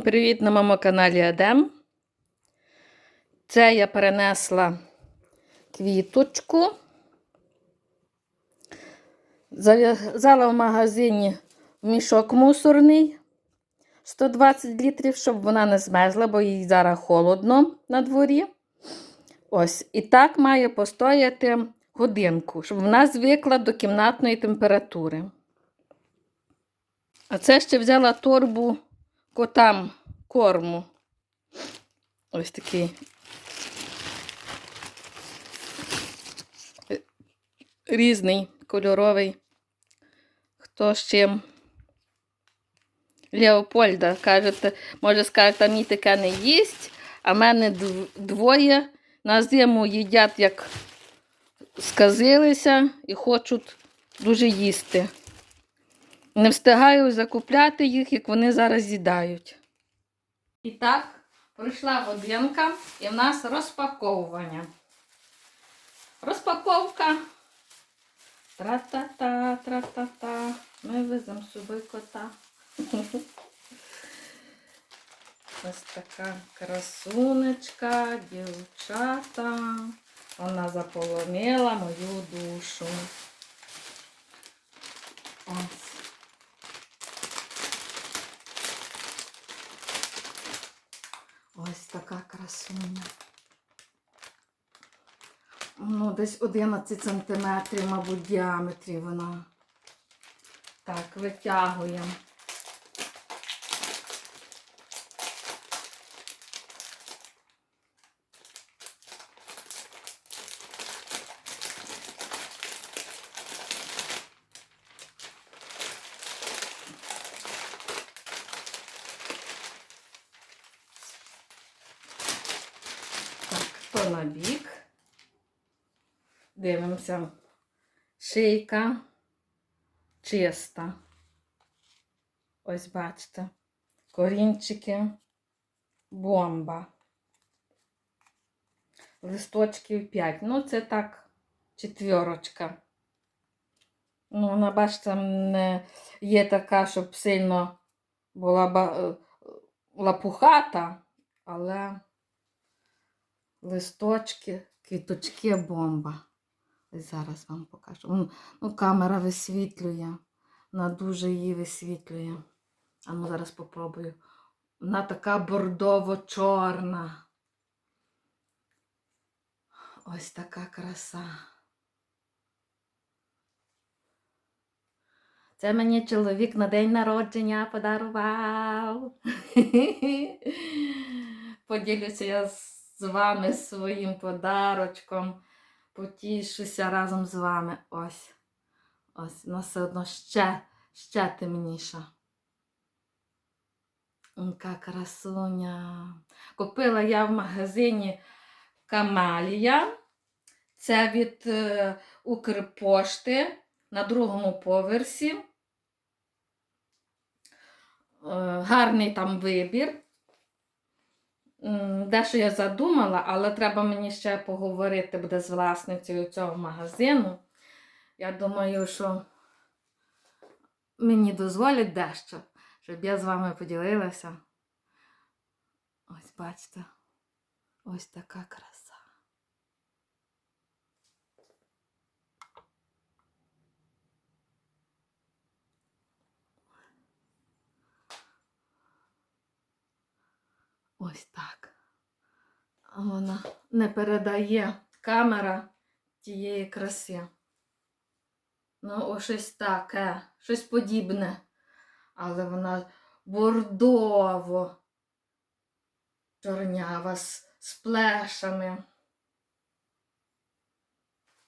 Привіт на моєму каналі Адем. Це я перенесла квіточку. Зав'язала в магазині мішок мусорний 120 літрів, щоб вона не змерзла, бо їй зараз холодно на дворі. Ось, і так має постояти годинку, щоб вона звикла до кімнатної температури. А це ще взяла торбу котам корму. Ось такий. Різний, кольоровий. Хто з чим? Леопольда. Кажете, може скажете, мій таке не їсть, а в мене двоє на зиму їдять, як сказилися, і хочуть дуже їсти. Не встигаю закупляти їх, як вони зараз з'їдають. І так, пройшла годинка і в нас розпаковування. Розпаковка. Тра-та-та, тра-та-та. Ми веземо собі кота. Ось така красунечка, дівчата. Вона заполонила мою душу. Ось така красуня. Ну, десь 11 сантиметрів, мабуть, діаметрів діаметрі вона. Так, витягуємо. Так, на бік. Дивимося. Шийка чиста. Ось бачите. Корінчики. Бомба. Листочків 5. Ну, це так, четвірочка. Ну, вона, бачите, не є така, щоб сильно була лапухата, але листочки, квіточки бомба. Ось зараз вам покажу. Ну, камера висвітлює. Вона дуже її висвітлює. А ну зараз попробую. Вона така бордово-чорна. Ось така краса. Це мені чоловік на день народження подарував. Поділюся я з вами своїм подарочком. Потішуся разом з вами. Ось. Ось, вона все одно ще, ще темніша. Яка красуня. Купила я в магазині Камалія. Це від е, Укрпошти на другому поверсі. Е, гарний там вибір. Дещо я задумала, але треба мені ще поговорити буде з власницею цього магазину. Я думаю, що мені дозволять дещо, щоб я з вами поділилася. Ось бачите, ось така краса. Ось так. Вона не передає камера тієї краси. Ну, о, щось таке, щось подібне. Але вона бордово чорнява з, з плешами.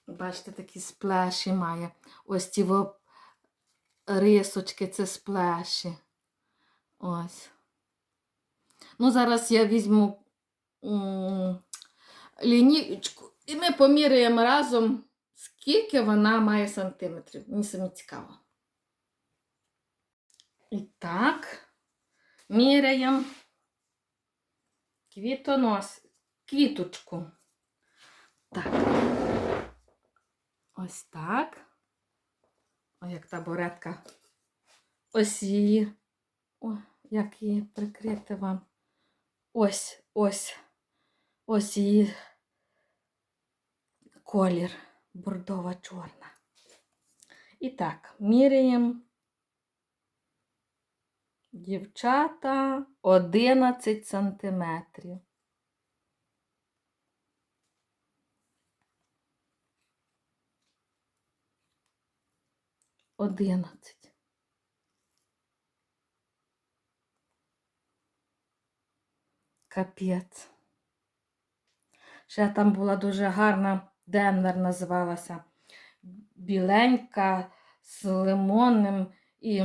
Бачите, такі сплеші має. Ось ці рисочки це сплеші. Ось. Ну, зараз я візьму м, лінійку і ми поміряємо разом, скільки вона має сантиметрів. Мені самі цікаво. І так, міряємо квітонос, квіточку. Так. Ось так. Ось як табуретка. Ось її. О, як її прикрити вам. Ось, ось, ось її колір бордова чорна. І так, міряємо. Дівчата 11 сантиметрів. Одинадцять. Капець. Ще там була дуже гарна, Денвер називалася. Біленька з лимонним і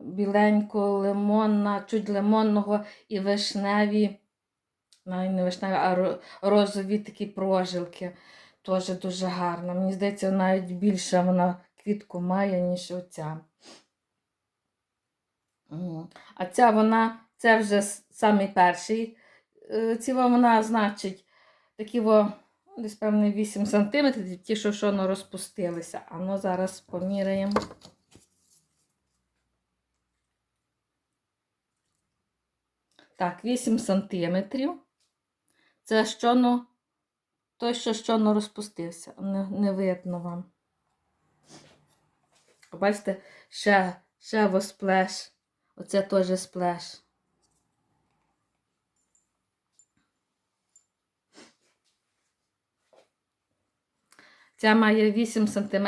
біленько-лимонна, чуть лимонного і вишневі, навіть не вишневі, а розові такі прожилки. Теж дуже гарна. Мені здається, навіть більше вона квітку має, ніж оця. А ця вона, це вже с- самий перший. Е, Ціла вона, значить, такі во, ну, десь певне 8 см, ті, що шоно розпустилися. А ну зараз поміряємо. Так, 8 сантиметрів. Це щоно, той, що щоно розпустився. Не, не видно вам. Бачите, ще, ще во сплеш. Оце теж сплеш. Ця має 8 см,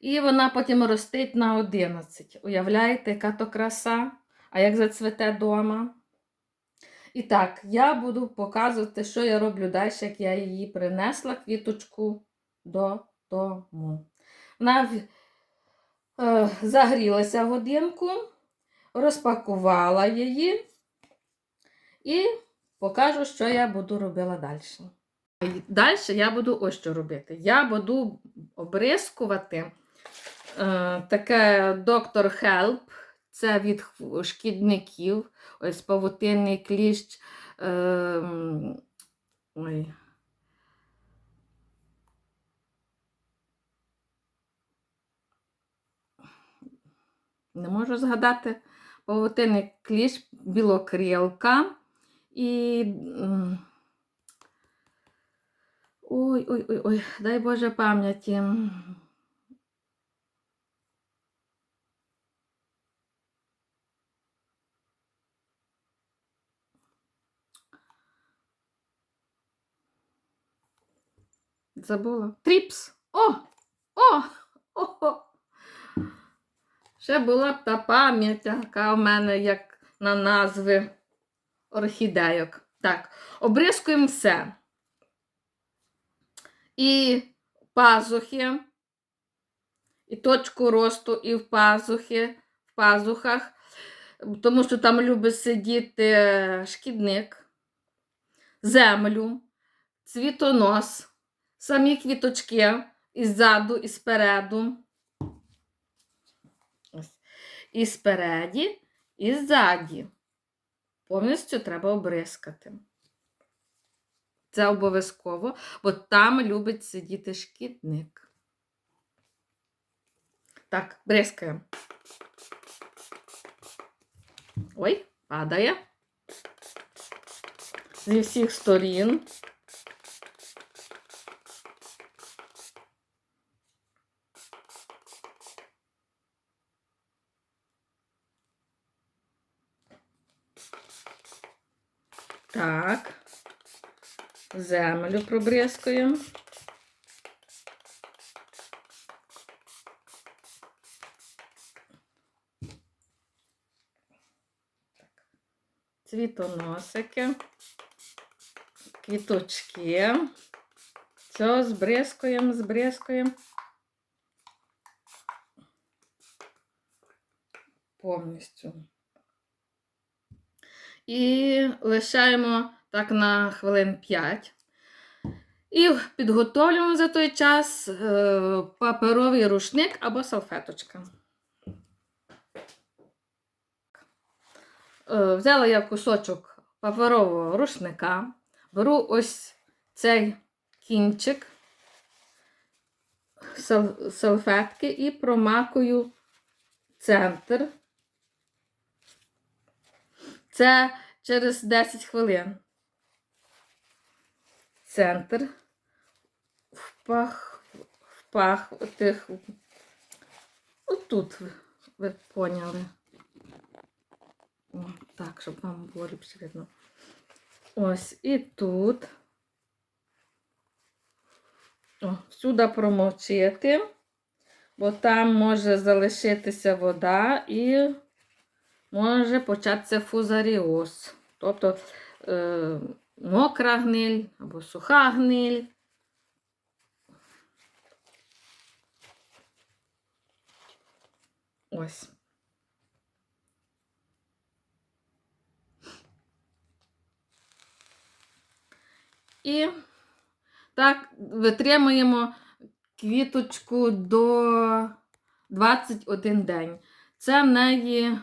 і вона потім ростить на 11. Уявляєте, яка то краса? А як зацвете дома? І так, я буду показувати, що я роблю далі, як я її принесла квіточку додому. Вона е, загрілася годинку, розпакувала її і покажу, що я буду робила далі. Далі я буду ось що робити. Я буду обрискувати е, таке доктор Хелп. Це від шкідників. Ось павутинний кліщ. Е, ой. Не можу згадати павутинний кліщ, білокрилка і. М, Ой, ой, ой, ой, дай Боже пам'яті. Забула. Тріпс. О! О! О! Ще була б та пам'ять, яка в мене як на назви орхідейок. Так, обрискуємо все. І пазухи, і точку росту, і в пазухи, в пазухах, тому що там любить сидіти шкідник, землю, цвітонос, самі квіточки іззаду, і спереду. І спереді, і ззаді. Повністю треба обрискати. Це обов'язково, бо там любить сидіти шкідник. Так, бризкаємо. Ой, падає. Зі всіх сторін. Так. Землю пробризкуємо. Цвітоносики, квіточки. Все, збризкуємо, збризкуємо. Повністю. І лишаємо так на хвилин 5. І підготовлюємо за той час е, паперовий рушник або салфеточка. Е, Взяла я кусочок паперового рушника, беру ось цей кінчик салфетки і промакую центр Це через 10 хвилин. Центр. Впах, впах тих. Отут ви, поняли. О, так, щоб вам було ліпше видно. Ось і тут. О, сюди промовчити, бо там може залишитися вода і може початися фузаріоз. Тобто е, мокра гниль або суха гниль. Ось. І так витримуємо квіточку до 21 день. Це в неї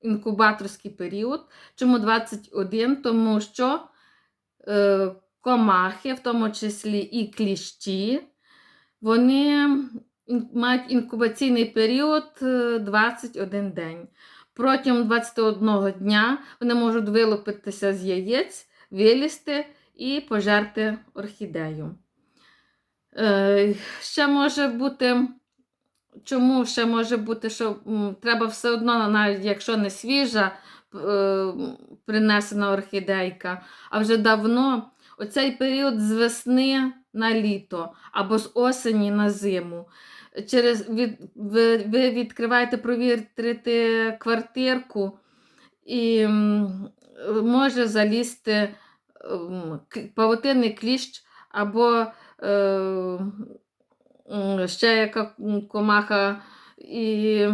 інкубаторський період. Чому 21? Тому що комахи, в тому числі і кліщі, вони мають інкубаційний період е, 21 день. Протягом 21 дня вони можуть вилупитися з яєць, вилізти і пожерти орхідею. Е, ще може бути, чому ще може бути, що треба все одно, навіть якщо не свіжа е, принесена орхідейка, а вже давно оцей період з весни на літо або з осені на зиму. Через від, ви, ви відкриваєте провірити квартирку і може залізти м, павутинний кліщ або е, ще яка комаха і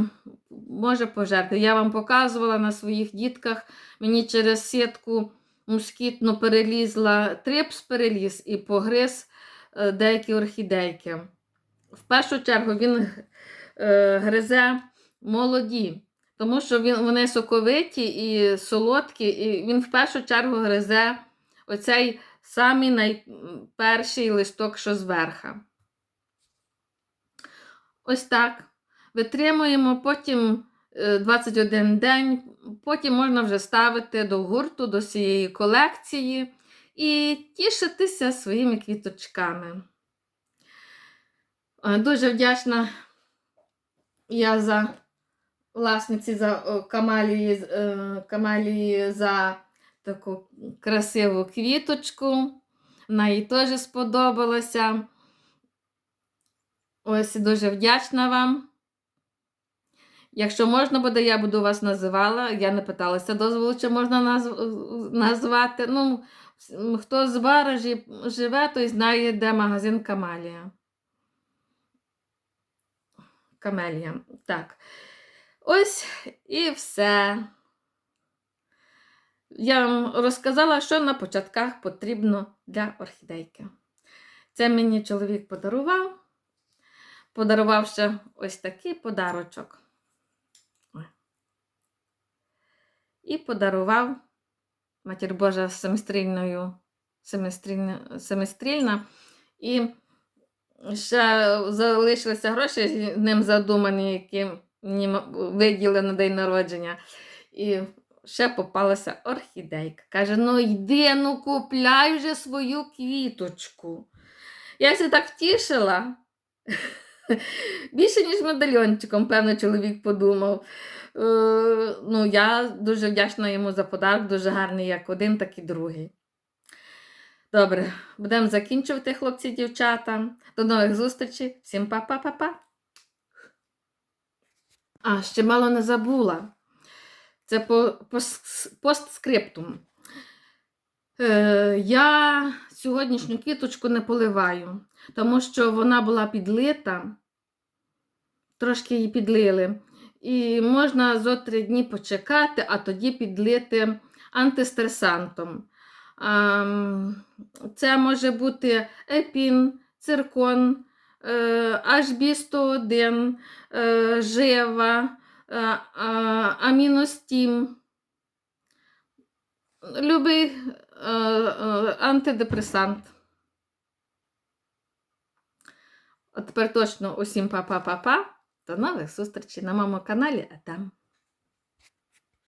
може пожерти. Я вам показувала на своїх дітках, мені через сітку москітну перелізла, трипс переліз і погриз е, деякі орхідейки. В першу чергу він е, гризе молоді, тому що він, вони соковиті і солодкі, і він в першу чергу гризе оцей самий найперший листок, що зверха. Ось так. Витримуємо потім е, 21 день, потім можна вже ставити до гурту, до цієї колекції і тішитися своїми квіточками. Е, Дуже вдячна я за власниці за Камалії, е, Камалії за таку красиву квіточку. Вона їй теж сподобалося. Ось дуже вдячна вам. Якщо можна буде, я буду вас називала. Я не питалася дозволу, чи можна назв... назвати. Ну, хто з баражі живе, той знає, де магазин Камалія. Камелія. Так. Ось і все. Я вам розказала, що на початках потрібно для орхідейки. Це мені чоловік подарував. Подарував ще ось такий подарочок. І подарував матір Божа семистрільною, семистрільна, семистрільна. І ще залишилися гроші з ним задумані, які мені виділи на день народження. І ще попалася орхідейка. Каже: ну йди, ну купляй вже свою квіточку. Я ся так втішила. Більше, ніж медальйончиком, певно, чоловік подумав. Е, ну, я дуже вдячна йому за подарок, дуже гарний як один, так і другий. Добре, будемо закінчувати, хлопці дівчата. До нових зустрічей. Всім па-па-па-па. А, ще мало не забула. Це по, по, постскриптум. Е, я сьогоднішню квіточку не поливаю, тому що вона була підлита, трошки її підлили. І можна зо три дні почекати, а тоді підлити антистресантом. Це може бути епін, циркон, е, HB101, е, жива, е, аміностім. Любий е, е, антидепресант. А тепер точно усім па-па-па-па. До нових зустрічей на моєму каналі, а там.